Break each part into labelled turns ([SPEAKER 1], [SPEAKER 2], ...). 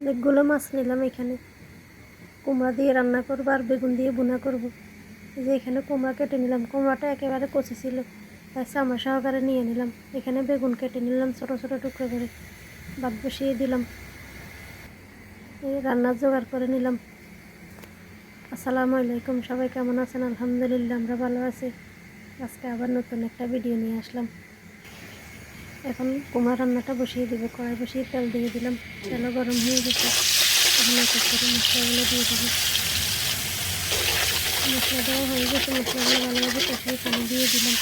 [SPEAKER 1] অনেকগুলো মাছ নিলাম এখানে। কুমড়া দিয়ে রান্না করব আর বেগুন দিয়ে বোনা করব। এই যে এখানে কুমড়া কেটে নিলাম। কুমড়াটা একেবারে কচি ছিল। তাই চামড়া সহকারে নিয়ে নিলাম। এখানে বেগুন কেটে নিলাম ছোটো ছোটো টুকরো করে। ভাত বসিয়ে দিলাম। এই রান্নার জোগাড় করে নিলাম। আসসালামু আলাইকুম। সবাই কেমন আছেন? আলহামদুলিল্লাহ, আমরা ভালো আছি। আজকে আবার নতুন একটা ভিডিও নিয়ে আসলাম। এখন কুমড়া রান্নাটা বসিয়ে দিব, কড়াই বসিয়ে তেল দিয়ে দিলাম, তেলও গরম হয়ে গেছে। এখন এক করে মশলাগুলো দিয়ে দেবো। মশলা দেওয়া হয়ে গেছে, মশলাগুলো ভালোভাবে কষিয়ে পানি দিয়ে দিলাম।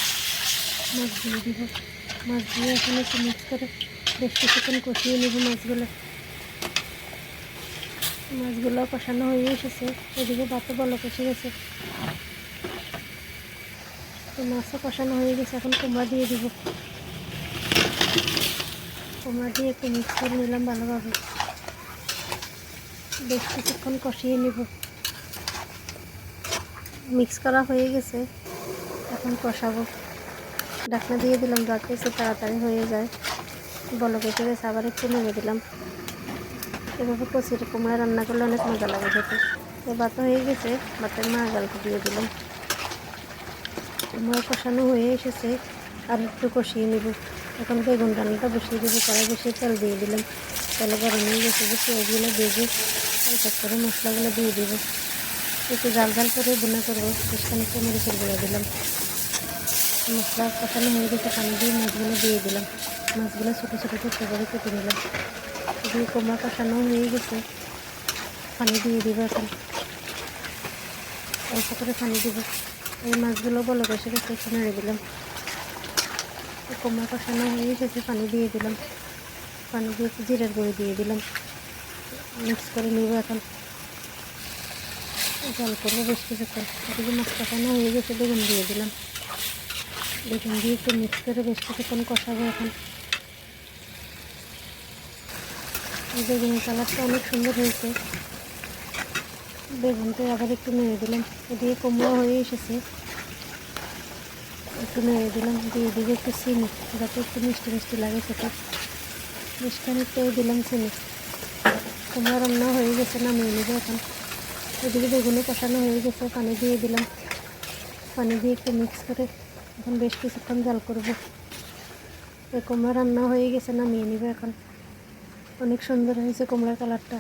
[SPEAKER 1] মাছ দিয়ে দিব। মাছ দিয়ে এখন একটু মিক্স করে বেশ কিছুক্ষণ কষিয়ে নেব মাছগুলো। মাছগুলো কষানো হয়ে এসেছে, এদিকে ভাতও বলো কষে গেছে। তো মাছও কষানো হয়ে গেছে, এখন কুমড়া দিয়ে দিব। কুমড়া দিয়ে একটু মিক্স করে নিলাম ভালোভাবে। বেশ কিছুক্ষণ কষিয়ে নিব। মিক্স করা হয়ে গেছে, এখন কষাবো। ঢাকনা দিয়ে দিলাম একটু তাড়াতাড়ি হয়ে যায়। বলো কেটে গেছে, আবার একটু নেমে দিলাম। এভাবে কচির কুমড়া রান্না করলে অনেক মজা লাগে খেতে। তো বাতা হয়ে গেছে বাতের মা গালকে দিয়ে দিলাম। কুমড়া কষানো হয়ে এসেছে, আর একটু কষিয়ে নিব। এখন বেগুন রান্নাটা বসিয়ে দেবো, কড়াই বসিয়ে তেল দিয়ে দিলাম। তেলে গরম হয়ে গেছে যে পেঁয়াজগুলো ভেজে এক করে মশলাগুলো দিয়ে দিব। একটু জাল জাল করে বোনা করব সেখানে একটু মরিচের গুঁড়ো দিলাম। মশলা কষানো হয়ে গেছে, পানি দিয়ে মাছগুলো দিয়ে দিলাম। মাছগুলো ছোটো ছোটো টুকরো করে কেটে নিলাম। দিয়ে কুমড়া কষানো হয়ে গেছে, পানি দিয়ে দিব এখন। অল্প করে পানি দিব। এই মাছগুলো বলো কষে গেছে, একটু নেড়ে দিলাম। কুমড়া কষানো হয়ে এসেছে, পানি দিয়ে দিলাম। পানি দিয়ে জিরের গুঁড়ি দিয়ে দিলাম। মিক্স করে নিব এখন। জল করব বেশ কিছুক্ষণ। মাছ কষানো হয়ে গেছে, বেগুন দিয়ে দিলাম। বেগুন দিয়ে একটু মিক্স করে বেশ কিছুক্ষণ কষাবো এখন। বেগুনের কালারটা অনেক সুন্দর হয়েছে। বেগুনটা আবার একটু নেড়ে দিলাম। এদিকে কুমড়ো হয়ে এসেছে। একটু নেড়ে দিলাম, দিয়ে দিকে একটু চিনি। যাতে একটু মিষ্টি মিষ্টি লাগে বেশ খানিকটাই দিলাম চিনি। কুমড়া রান্না হয়ে গেছে নামিয়ে নেবে এখন? এদিকে বেগুনে কষানো হয়ে গেছে, পানি দিয়ে দিলাম। পানি দিয়ে একটু মিক্স করে এখন বেশ কিছুক্ষণ জাল করব। এই কুমড়া রান্না হয়ে গেছে না মেয়ে নেবে এখন? অনেক সুন্দর হয়েছে কুমড়ার কালারটা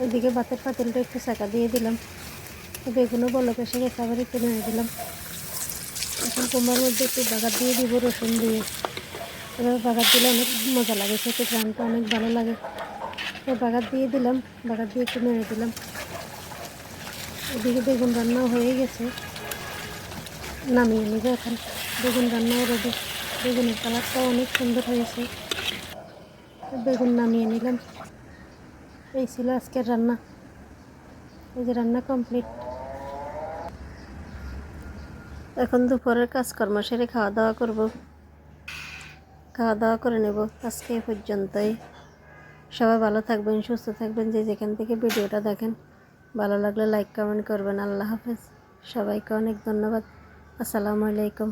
[SPEAKER 1] ওইদিকে বাতের পাতিলটা একটু চাকা দিয়ে দিলাম। বেগুনও বলক এসে গেছে, আবার একটু নেড়ে দিলাম। এখন কুমড়ার মধ্যে একটু বাগার দিয়ে দিব, রসুন দিয়ে। এবার বাগার দিলে অনেক মজা লাগে, খেতে গ্রামটা অনেক ভালো লাগে। তো বাগার দিয়ে দিলাম, বাগার দিয়ে একটু নেড়ে দিলাম। এদিকে বেগুন রান্নাও হয়ে গেছে। নামিয়ে নিব এখন। বেগুন রান্নাও রেডি বেগুনের কালারটাও অনেক সুন্দর হয়েছে। বেগুন নামিয়ে নিলাম। এই ছিল আজকের রান্না। এই যে রান্না কমপ্লিট এখন দুপুরের কাজকর্ম সেরে খাওয়া দাওয়া করব। খাওয়া দাওয়া করে নেব। আজকে এ পর্যন্তই। সবাই ভালো থাকবেন, সুস্থ থাকবেন, যে যেখান থেকে ভিডিওটা দেখেন। ভালো লাগলে লাইক কমেন্ট করবেন। আল্লাহ হাফেজ। সবাইকে অনেক ধন্যবাদ। আসসালামু আলাইকুম।